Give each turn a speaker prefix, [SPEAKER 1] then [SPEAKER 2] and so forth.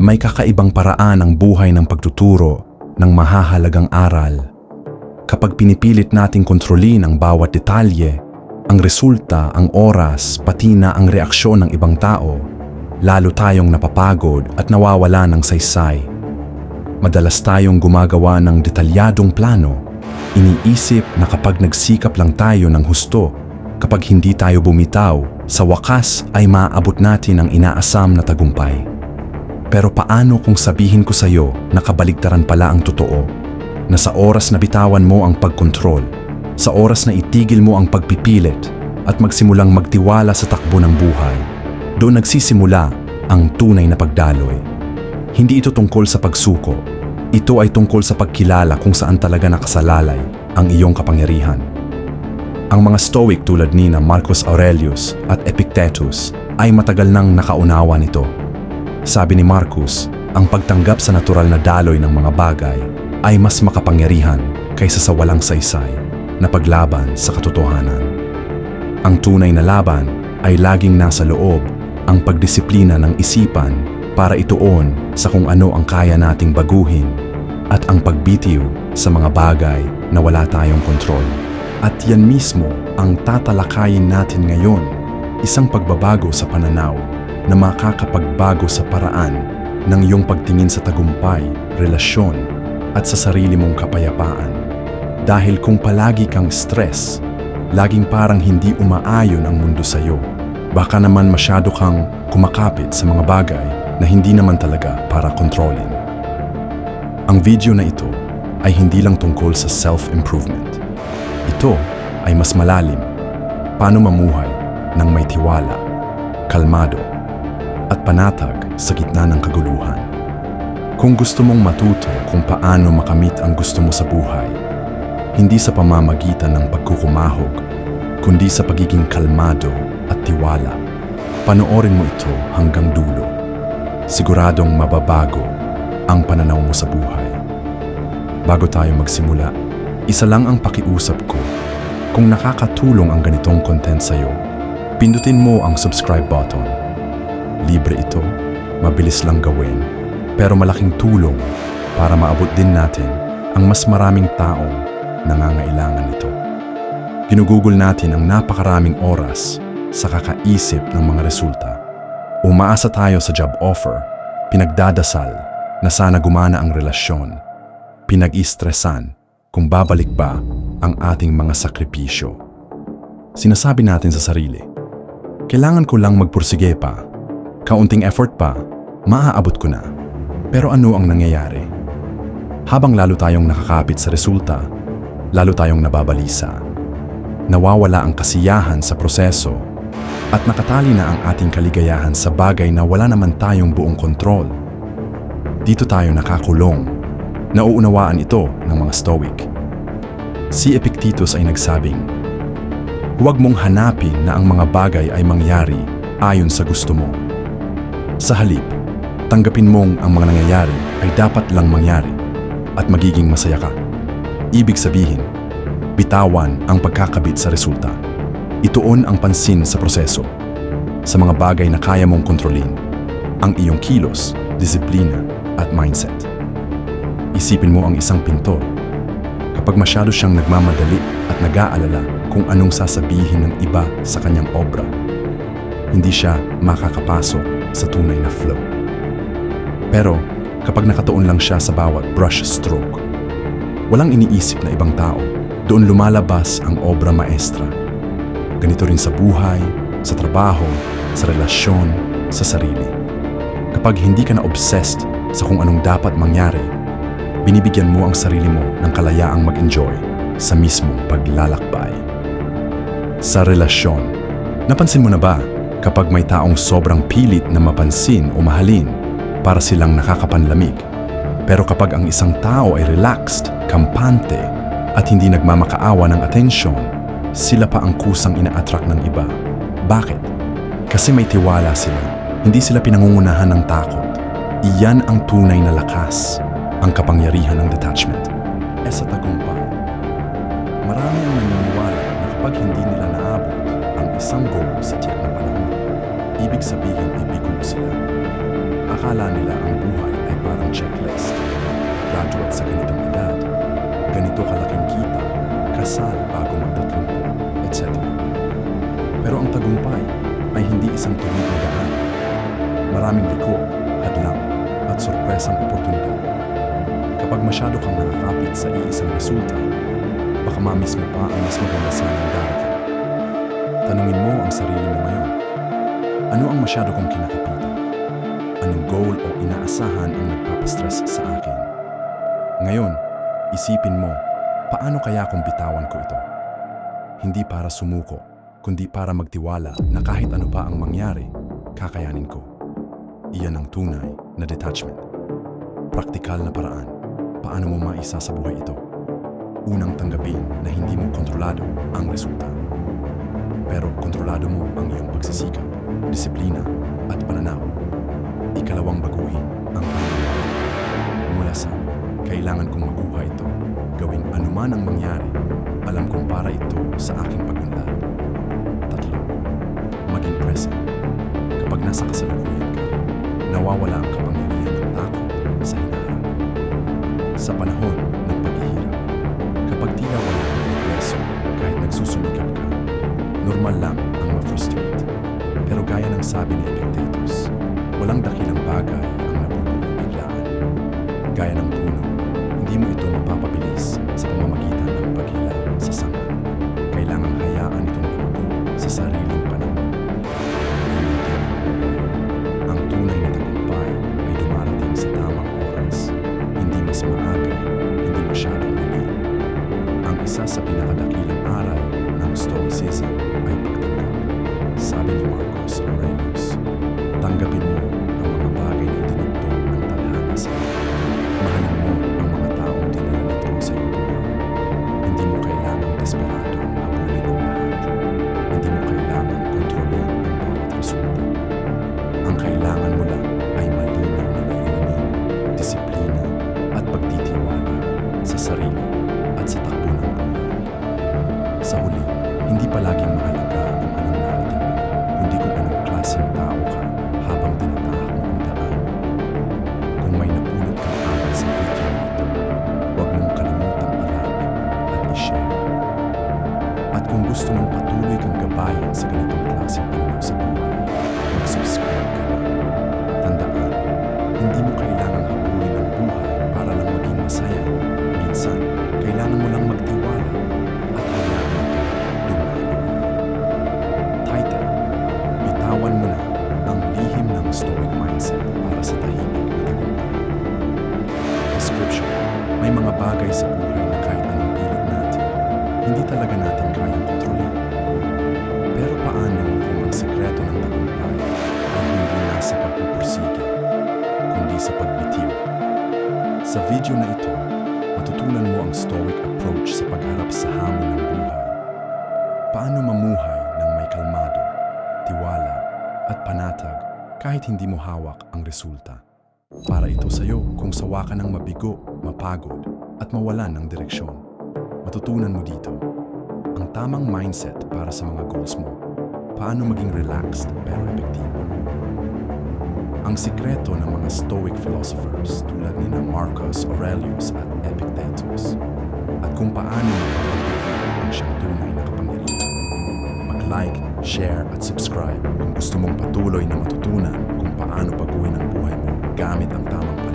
[SPEAKER 1] May kakaibang paraan ang buhay ng pagtuturo ng mahahalagang aral. Kapag pinipilit nating kontrolin ang bawat detalye, ang resulta, ang oras, pati na ang reaksyon ng ibang tao, lalo tayong napapagod at nawawala ng saysay. Madalas tayong gumagawa ng detalyadong plano, iniisip na kapag nagsikap lang tayo ng husto, kapag hindi tayo bumitaw, sa wakas ay maaabot natin ang inaasam na tagumpay. Pero paano kung sabihin ko sa iyo na kabaligtaran pala ang totoo? Na sa oras na bitawan mo ang pagkontrol, sa oras na itigil mo ang pagpipilit at magsimulang magtiwala sa takbo ng buhay, doon nagsisimula ang tunay na pagdaloy. Hindi ito tungkol sa pagsuko. Ito ay tungkol sa pagkilala kung saan talaga nakasalalay ang iyong kapangyarihan. Ang mga Stoic tulad ni na Marcus Aurelius at Epictetus ay matagal nang nakaunawa nito. Sabi ni Marcus, ang pagtanggap sa natural na daloy ng mga bagay ay mas makapangyarihan kaysa sa walang saysay na paglaban sa katotohanan. Ang tunay na laban ay laging nasa loob ang pagdisiplina ng isipan para ituon sa kung ano ang kaya nating baguhin at ang pagbitiw sa mga bagay na wala tayong kontrol. At yan mismo ang tatalakayin natin ngayon, isang pagbabago sa pananaw na makakapagbago sa paraan ng iyong pagtingin sa tagumpay, relasyon, at sa sarili mong kapayapaan. Dahil kung palagi kang stress, laging parang hindi umaayon ang mundo sa iyo, baka naman masyado kang kumakapit sa mga bagay na hindi naman talaga para kontrolin. Ang video na ito ay hindi lang tungkol sa self-improvement. Ito ay mas malalim. Paano mamuhay ng may tiwala, kalmado, at panatag sa gitna ng kaguluhan. Kung gusto mong matuto kung paano makamit ang gusto mo sa buhay, hindi sa pamamagitan ng pagkukumahog, kundi sa pagiging kalmado at tiwala, panoorin mo ito hanggang dulo. Siguradong mababago ang pananaw mo sa buhay. Bago tayo magsimula, isa lang ang pakiusap ko. Kung nakakatulong ang ganitong content sa'yo, pindutin mo ang subscribe button. Libre ito, mabilis lang gawin, pero malaking tulong para maabot din natin ang mas maraming taong nangangailangan nito. Ginugugol natin ang napakaraming oras sa kakaisip ng mga resulta. Umaasa tayo sa job offer, pinagdadasal na sana gumana ang relasyon, pinag-istresan kung babalik ba ang ating mga sakripisyo. Sinasabi natin sa sarili, kailangan ko lang magpursige pa, kaunting effort pa, maaabot ko na. Pero ano ang nangyayari? Habang lalo tayong nakakapit sa resulta, lalo tayong nababalisa. Nawawala ang kasiyahan sa proseso at nakatali na ang ating kaligayahan sa bagay na wala naman tayong buong kontrol. Dito tayo nakakulong. Nauunawaan ito ng mga Stoic. Si Epictetus ay nagsabing, Huwag mong hanapin na ang mga bagay ay mangyari ayon sa gusto mo. Sa halip, tanggapin mong ang mga nangyayari ay dapat lang mangyari at magiging masaya ka. Ibig sabihin, bitawan ang pagkakabit sa resulta. Ituon ang pansin sa proseso, sa mga bagay na kaya mong kontrolin, ang iyong kilos, disiplina at mindset. Isipin mo ang isang pintor. Kapag masyado siyang nagmamadali at nag-aalala kung anong sasabihin ng iba sa kanyang obra, hindi siya makakapasok sa tunay na flow. Pero kapag nakatuon lang siya sa bawat brush stroke, walang iniisip na ibang tao, doon lumalabas ang obra maestra. Ganito rin sa buhay, sa trabaho, sa relasyon, sa sarili. Kapag hindi ka na obsessed sa kung anong dapat mangyari, binibigyan mo ang sarili mo ng kalayaang mag-enjoy sa mismong paglalakbay. Sa relasyon, napansin mo na ba kapag may taong sobrang pilit na mapansin o mahalin para silang nakakapanlamig? Pero kapag ang isang tao ay relaxed, kampante, at hindi nagmamakaawa ng atensyon, sila pa ang kusang ina-attract ng iba. Bakit? Kasi may tiwala sila. Hindi sila pinangungunahan ng takot. Iyan ang tunay na lakas, ang kapangyarihan ng detachment. E sa tagumpay, marami ang naniniwala na kapag hindi nila naabot ang isang goal sa tiyak na panahon, ibig sabihin bigo sila. Akala nila ang buhay ay parang checklist. Graduate sa ganitong edad, ganito kalaking kita, kasal bago magtatlumpo, etc. Pero ang tagumpay ay hindi isang tuwid na daan. Maraming liko, hadlang, at sorpresang oportunidad. Kapag masyado kang nakakapit sa iisang resulta, baka mamiss mo pa ang mas maganda sanang darating. Tanungin mo ang sarili mo ngayon. Ano ang masyado kong kinakapitan? Anong goal o inaasahan ang nagpapastress sa akin? Ngayon, isipin mo, paano kaya kung bitawan ko ito? Hindi para sumuko, kundi para magtiwala na kahit ano pa ang mangyari, kakayanin ko. Iyan ang tunay na detachment. Praktikal na paraan. Paano mo maisa sa buhay ito? Unang tanggapin na hindi mo kontrolado ang resulta. Pero kontrolado mo ang iyong pagsisikap, disiplina at pananaw. Ikalawang baguhin ang pananaw. Mula sa kailangan kong makuha ito, gawing anuman ang mangyari, alam kong para ito sa aking pagunlad. Tatlo, maging present. Kapag nasa kasalukuyan ka, nawawala ang kapangyarihan ng takot sa hinaharap. Sa panahon bagay ang nabubuo biglaan. Gaya ng puno, hindi mo ito mapapabilis sa pamamagitan ng paghila sa sanga. Kailangang hayaan itong lumago sa sariling panahon. Ang tunay na tagumpay ay dumarating sa tamang oras. Hindi mas maaga, hindi masyadong huli. Ang isa sa pinakadakilang aral ng Stoicism ay pagtanggap. Sabi ni Marcus Aurelius, tanggapin mo ang mga bagay na idinugtong ng tadhana sa iyo. Mahalin mo ang mga taong dinala nito sa iyong buhay. Hindi mo kailangang desperado Mindset para sa tahimik na tagumpay. Description, may mga bagay sa buhay na kahit anong pilit natin, hindi talaga natin kayang kontrolin. Pero paano kung ang sekreto ng tagumpay ay hindi nasa pagpupursige, kundi sa pagbitiw? Sa video na ito, matutunan mo ang stoic approach sa pagharap sa hamon ng buhay. Paano mamuhay ng may kalmado, tiwala, at panatag kahit hindi mo hawak ang resulta. Para ito sa'yo kung sawa ka ng mabigo, mapagod, at mawalan ng direksyon. Matutunan mo dito ang tamang mindset para sa mga goals mo. Paano maging relaxed pero epektibo. Ang sikreto ng mga Stoic philosophers tulad ni Marcus Aurelius at Epictetus at kung paano ang siyang tunay na kapangyarihan. Mag-like, share at subscribe kung gusto mong patuloy na matutunan kung paano baguhin ang buhay mo gamit ang tamang